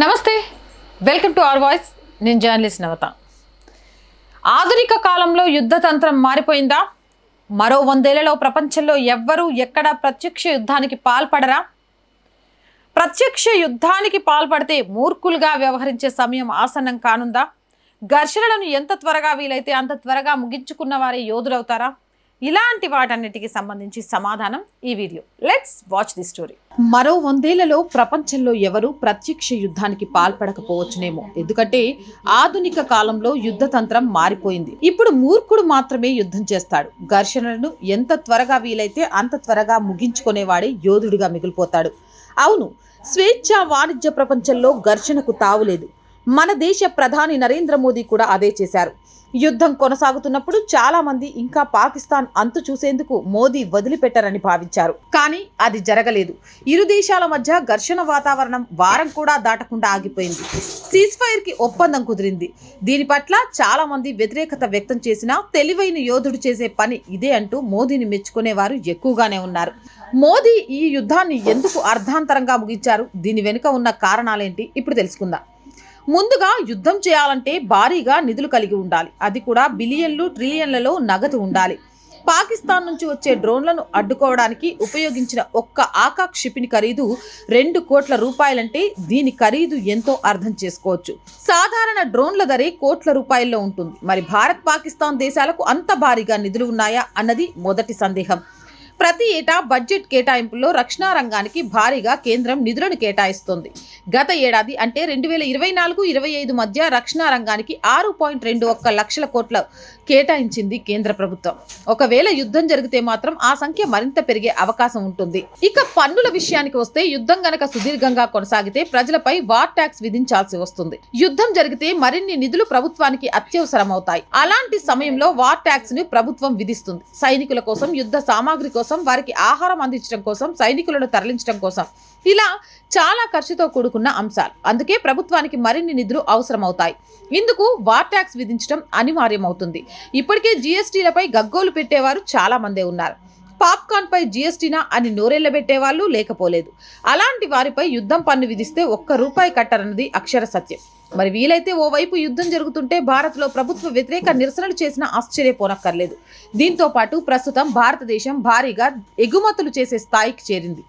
నమస్తే welcome to our voice. నేను journalist Navata. ఆధునిక కాలంలో యుద్ధ తంత్రం మారిపోయిందా? మరో వందేళ్ళలో ప్రపంచంలో ఎవ్వరూ ఎక్కడ ప్రత్యక్ష యుద్ధానికి పాల్పడరా? ప్రత్యక్ష యుద్ధానికి పాల్పడితే మూర్ఖులుగా వ్యవహరించే సమయం ఆసన్నం కానుందా? ఘర్షణలను ఎంత త్వరగా వీలైతే అంత త్వరగా ముగించుకున్న వారే యోధులవుతారా? ఇలాంటి వాటన్నిటికి సంబంధించి సమాధానం ఈ video. Let's watch the story మరో వందేళ్ళలో ప్రపంచంలో ఎవరు ప్రత్యక్ష యుద్ధానికి పాల్పడకపోవచ్చునేమో. ఎందుకంటే ఆధునిక కాలంలో యుద్ధ తంత్రం మారిపోయింది. ఇప్పుడు మూర్ఖుడు మాత్రమే యుద్ధం చేస్తాడు. ఘర్షణలను ఎంత త్వరగా వీలైతే అంత త్వరగా ముగించుకునేవాడే యోధుడిగా మిగిలిపోతాడు. అవును స్వేచ్ఛ వాణిజ్య ప్రపంచంలో ఘర్షణకు తావులేదు. మన దేశ ప్రధాని నరేంద్ర మోదీ కూడా అదే చేశారు. యుద్ధం కొనసాగుతున్నప్పుడు చాలా మంది ఇంకా పాకిస్తాన్ అంతు చూసేందుకు మోదీ వదిలిపెట్టారని భావించారు. కానీ అది జరగలేదు. ఇరు దేశాల మధ్య ఘర్షణ వాతావరణం వారం కూడా దాటకుండా ఆగిపోయింది. సీజ్ ఫైర్కి ఒప్పందం కుదిరింది. దీని పట్ల చాలా మంది వ్యతిరేకత వ్యక్తం చేసినా తెలివైన యోధుడు చేసే పని ఇదే అంటూ మోదీని మెచ్చుకునేవారు ఎక్కువగానే ఉన్నారు. మోదీ ఈ యుద్ధాన్ని ఎందుకు అర్ధాంతరంగా ముగించారు? దీని వెనుక ఉన్న కారణాలేంటి? ఇప్పుడు తెలుసుకుందాం. ముందుగా యుద్ధం చేయాలంటే భారీగా నిధులు కలిగి ఉండాలి. అది కూడా బిలియన్లు ట్రిలియన్లలో నగదు ఉండాలి. పాకిస్తాన్ నుంచి వచ్చే డ్రోన్లను అడ్డుకోవడానికి ఉపయోగించిన ఒక్క ఆకా క్షిపిణి ఖరీదు రెండు కోట్ల రూపాయలంటే దీని ఖరీదు ఎంతో అర్థం చేసుకోవచ్చు. సాధారణ డ్రోన్ల ధరే కోట్ల రూపాయల్లో ఉంటుంది. మరి భారత్ పాకిస్తాన్ దేశాలకు అంత భారీగా నిధులు ఉన్నాయా అన్నది మొదటి సందేహం. ప్రతి ఏటా బడ్జెట్ కేటాయింపుల్లో రక్షణ రంగానికి భారీగా కేంద్రం నిధులను కేటాయిస్తోంది. గత ఏడాది అంటే రెండు వేల ఇరవై నాలుగు ఇరవై ఐదు మధ్య రక్షణ రంగానికి ఆరు పాయింట్ రెండు ఒక్క లక్షల కోట్ల కేటాయించింది కేంద్ర ప్రభుత్వం. ఒకవేళ యుద్ధం జరిగితే మాత్రం ఆ సంఖ్య మరింత పెరిగే అవకాశం ఉంటుంది. ఇక పన్నుల విషయానికి వస్తే యుద్ధం గనక సుదీర్ఘంగా కొనసాగితే ప్రజలపై వార్ ట్యాక్స్ విధించాల్సి వస్తుంది. యుద్ధం జరిగితే మరిన్ని నిధులు ప్రభుత్వానికి అత్యవసరమవుతాయి. అలాంటి సమయంలో వార్ ట్యాక్స్ని ప్రభుత్వం విధిస్తుంది. సైనికుల కోసం యుద్ధ సామాగ్రి కోసం కోసం వారికి ఆహారం అందించడం కోసం సైనికులను తరలించడం కోసం. ఇలా చాలా ఖర్చుతో కూడుకున్న అంశాలు. అందుకే ప్రభుత్వానికి మరిన్ని నిధులు అవసరమవుతాయి. ఇందుకు వార్ ట్యాక్స్ విధించడం అనివార్యమవుతుంది. ఇప్పటికే జీఎస్టీలపై గగ్గోలు పెట్టేవారు చాలా మందే ఉన్నారు. పాప్కార్న్పై జిఎస్టీనా అని నోరెళ్ళబెట్టే వాళ్ళు లేకపోలేదు. అలాంటి వారిపై యుద్ధం పన్ను విధిస్తే ఒక్క రూపాయి కట్టరన్నది అక్షర సత్యం. మరి వీలైతే ఓవైపు యుద్ధం జరుగుతుంటే భారత్లో ప్రభుత్వ వ్యతిరేక నిరసనలు చేసిన ఆశ్చర్యపోనక్కర్లేదు దీంతో పాటు ప్రస్తుతం భారతదేశం భారీగా ఎగుమతులు చేసే స్థాయికి చేరింది.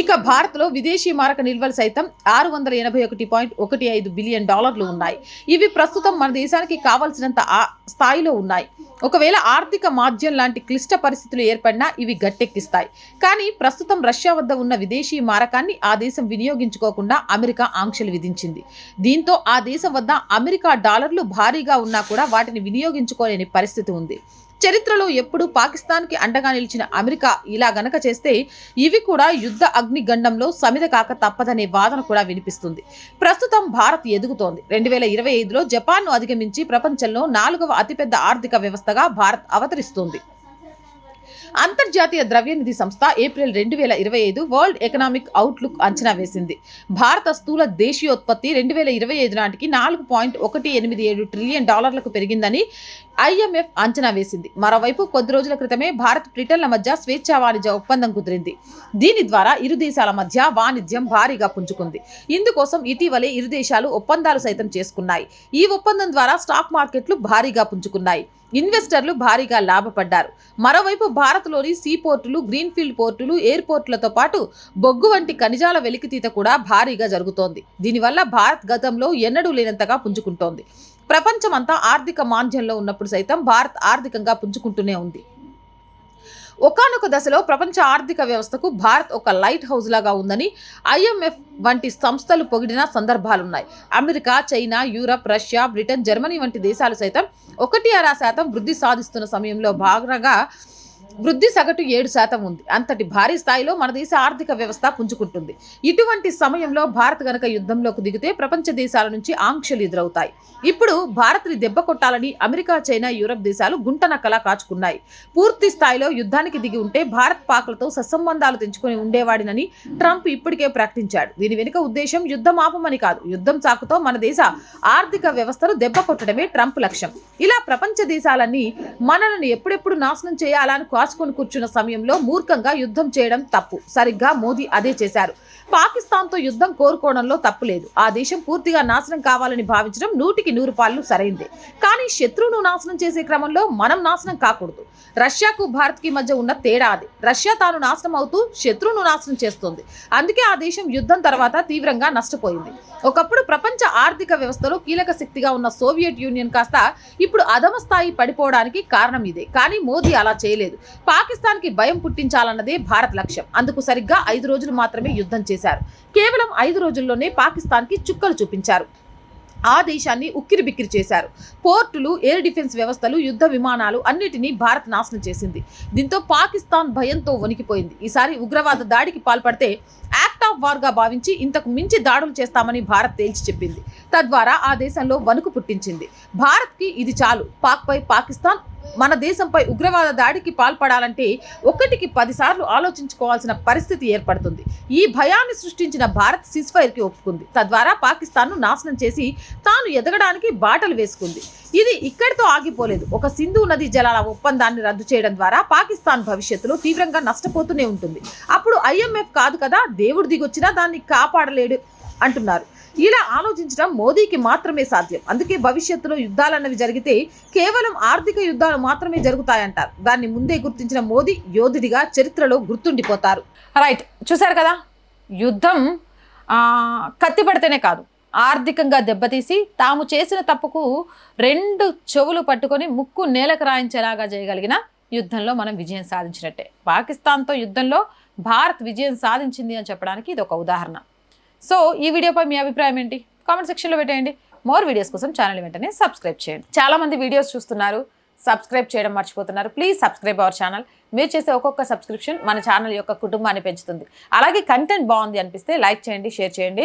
ఇక భారత్లో విదేశీ మారక నిల్వలు సైతం ఆరు వందల ఎనభై ఒకటి పాయింట్ ఒకటి ఐదు బిలియన్ డాలర్లు ఉన్నాయి. ఇవి ప్రస్తుతం మన దేశానికి కావాల్సినంత ఆ స్థాయిలో ఉన్నాయి. ఒకవేళ ఆర్థిక మాధ్యం లాంటి క్లిష్ట పరిస్థితులు ఏర్పడినా ఇవి గట్టెక్కిస్తాయి. కానీ ప్రస్తుతం రష్యా వద్ద ఉన్న విదేశీ మారకాన్ని ఆ దేశం వినియోగించుకోకుండా అమెరికా ఆంక్షలు విధించింది. దీంతో ఆ దేశం వద్ద అమెరికా డాలర్లు భారీగా ఉన్నా కూడా వాటిని వినియోగించుకోలేని పరిస్థితి ఉంది. చరిత్రలో ఎప్పుడూ పాకిస్తాన్కి అండగా నిలిచిన అమెరికా ఇలా గనక చేస్తే ఇవి కూడా యుద్ధ అగ్నిగండంలో సమిద కాక తప్పదనే వాదన కూడా వినిపిస్తుంది. ప్రస్తుతం భారత్ ఎదుగుతోంది. రెండు వేల ఇరవై ఐదులో జపాన్ను అధిగమించి ప్రపంచంలో నాలుగవ అతిపెద్ద ఆర్థిక వ్యవస్థగా భారత్ అవతరిస్తోంది. అంతర్జాతీయ ద్రవ్యనిధి సంస్థ ఏప్రిల్ రెండు వేల ఇరవై ఐదు వరల్డ్ ఎకనామిక్ అవుట్లుక్ అంచనా వేసింది. భారత స్థూల దేశీయోత్పత్తి రెండు వేల ఇరవై ఐదు నాటికి నాలుగు పాయింట్ ఒకటి ఎనిమిది ఏడు ట్రిలియన్ డాలర్లకు పెరిగిందని ఐఎంఎఫ్ అంచనా వేసింది. మరోవైపు కొద్ది రోజుల క్రితమే భారత్ బ్రిటన్ల మధ్య స్వేచ్ఛా వాణిజ్య ఒప్పందం కుదిరింది. దీని ద్వారా ఇరు దేశాల మధ్య వాణిజ్యం భారీగా పుంజుకుంది. ఇందుకోసం ఇటీవలే ఇరు దేశాలు ఒప్పందాలు సైతం చేసుకున్నాయి. ఈ ఒప్పందం ద్వారా స్టాక్ మార్కెట్లు భారీగా పుంజుకున్నాయి. ఇన్వెస్టర్లు భారీగా లాభపడ్డారు. మరోవైపు భారత్లోని సీ పోర్టులు గ్రీన్ఫీల్డ్ పోర్టులు ఎయిర్పోర్టులతో పాటు బొగ్గు వంటి ఖనిజాల వెలికితీత కూడా భారీగా జరుగుతోంది. దీనివల్ల భారత్ గతంలో ఎన్నడూ లేనంతగా పుంజుకుంటోంది. ప్రపంచమంతా ఆర్థిక మాంద్యంలో ఉన్నప్పుడు సైతం భారత్ ఆర్థికంగా పుంజుకుంటూనే ఉంది. ఒకానొక దశలో ప్రపంచ ఆర్థిక వ్యవస్థకు భారత్ ఒక లైట్ హౌస్ లాగా ఉందని ఐఎంఎఫ్ వంటి సంస్థలు పొగిడిన సందర్భాలున్నాయి. America China Europe Russia Britain Germany వంటి దేశాలు సైతం ఒకటి అర శాతం వృద్ధి సాధిస్తున్న సమయంలో భాగంగా వృద్ధి సగటు ఏడు శాతం ఉంది. అంతటి భారీ స్థాయిలో మన దేశ ఆర్థిక వ్యవస్థ పుంజుకుంటుంది. ఇటువంటి సమయంలో భారత్ గనక యుద్ధంలోకి దిగితే ప్రపంచ దేశాల నుంచి ఆంక్షలు ఎదురవుతాయి. ఇప్పుడు భారత్ని దెబ్బ కొట్టాలని అమెరికా చైనా యూరప్ దేశాలు గుంటనక్కలా కాచుకున్నాయి. పూర్తి స్థాయిలో యుద్ధానికి దిగి ఉంటే భారత్ పాకులతో సత్సంబంధాలు తెంచుకొని ఉండేవాడినని ట్రంప్ ఇప్పటికే ప్రకటించాడు. దీని వెనుక ఉద్దేశం యుద్ధం ఆపమని కాదు. యుద్ధం చాకుతో మన దేశ ఆర్థిక వ్యవస్థను దెబ్బ కొట్టడమే ట్రంప్ లక్ష్యం. ఇలా ప్రపంచ దేశాలన్నీ మనల్ని ఎప్పుడెప్పుడు నాశనం చేయాలని బాసుకొని కూర్చున్న సమయంలో మూర్ఖంగా యుద్ధం చేయడం తప్పు. సరిగ్గా మోదీ అదే చేశారు. పాకిస్తాన్తో యుద్ధం కోరుకోవడంలో తప్పు లేదు. ఆ దేశం పూర్తిగా నాశనం కావాలని భావించడం నూటికి నూరు పాళ్ళు సరైందే. కానీ శత్రువును నాశనం చేసే క్రమంలో మనం నాశనం కాకూడదు. రష్యాకు భారత్కి మధ్య ఉన్న తేడా అది. రష్యా తాను నాశనం అవుతూ శత్రువును నాశనం చేస్తుంది. అందుకే ఆ దేశం యుద్ధం తర్వాత తీవ్రంగా నష్టపోయింది. ఒకప్పుడు ప్రపంచ ఆర్థిక వ్యవస్థలో కీలక శక్తిగా ఉన్న సోవియట్ యూనియన్ కాస్త ఇప్పుడు అధమ స్థాయి పడిపోవడానికి కారణం ఇదే. కానీ మోదీ అలా చేయలేదు. పాకిస్తాన్కి భయం పుట్టించాలన్నదే భారత్ లక్ష్యం. అందుకు సరిగ్గా ఐదు రోజులు మాత్రమే యుద్ధం చేశారు. కేవలం ఐదు రోజుల్లోనే పాకిస్తాన్కి చుక్కలు చూపించారు. ఆ దేశాన్ని ఉక్కిరి బిక్కిరి చేశారు. పోర్టులు ఎయిర్ డిఫెన్స్ వ్యవస్థలు యుద్ధ విమానాలు అన్నిటినీ భారత్ నాశనం చేసింది. దీంతో పాకిస్తాన్ భయంతో వణికిపోయింది. ఈసారి ఉగ్రవాద దాడికి పాల్పడితే యాక్ట్ ఆఫ్ వార్గా భావించి ఇంతకు మించి దాడులు చేస్తామని భారత్ తేల్చి చెప్పింది. తద్వారా ఆ దేశంలో వణుకు పుట్టించింది. భారత్కి ఇది చాలు. పాక్పై పాకిస్తాన్ మన దేశంపై ఉగ్రవాద దాడికి పాల్పడాలంటే ఒకటికి పదిసార్లు ఆలోచించుకోవాల్సిన పరిస్థితి ఏర్పడుతుంది. ఈ భయాన్ని సృష్టించిన భారత్ సిస్ఫైర్కి ఒప్పుకుంది. తద్వారా పాకిస్తాన్ను నాశనం చేసి తాను ఎదగడానికి బాటలు వేసుకుంది. ఇది ఇక్కడితో ఆగిపోలేదు. ఒక సింధు నది జలాల ఒప్పందాన్ని రద్దు చేయడం ద్వారా పాకిస్తాన్ భవిష్యత్తులో తీవ్రంగా నష్టపోతూనే ఉంటుంది. అప్పుడు ఐఎంఎఫ్ కాదు కదా దేవుడు దిగొచ్చినా దాన్ని కాపాడలేడు అంటున్నారు. ఇలా ఆలోచించడం మోదీకి మాత్రమే సాధ్యం. అందుకే భవిష్యత్తులో యుద్ధాలన్నవి జరిగితే కేవలం ఆర్థిక యుద్ధాలు మాత్రమే జరుగుతాయంటారు. దాన్ని ముందే గుర్తించిన మోదీ యోధుడిగా చరిత్రలో గుర్తుండిపోతారు. రైట్ చూశారు కదా? యుద్ధం కత్తి పడితేనే కాదు. ఆర్థికంగా దెబ్బతీసి తాము చేసిన తప్పుకు రెండు చెవులు పట్టుకొని ముక్కు నేలకు రాయించేలాగా చేయగలిగిన యుద్ధంలో మనం విజయం సాధించినట్టే. పాకిస్తాన్తో యుద్ధంలో భారత్ విజయం సాధించింది అని చెప్పడానికి ఇది ఒక ఉదాహరణ. సో ఈ వీడియోపై మీ అభిప్రాయం ఏంటి? కామెంట్ సెక్షన్లో పెట్టేయండి. మోర్ వీడియోస్ కోసం ఛానల్ వెంటనే సబ్స్క్రైబ్ చేయండి. చాలామంది వీడియోస్ చూస్తున్నారు సబ్స్క్రైబ్ చేయడం మర్చిపోతున్నారు. Please subscribe our channel. మీరు చేసే ఒక్కొక్క సబ్స్క్రిప్షన్ మన ఛానల్ యొక్క కుటుంబాన్ని పెంచుతుంది. అలాగే కంటెంట్ బాగుంది అనిపిస్తే లైక్ చేయండి షేర్ చేయండి.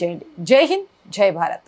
చేయండి జై హింద్ జై భారత్.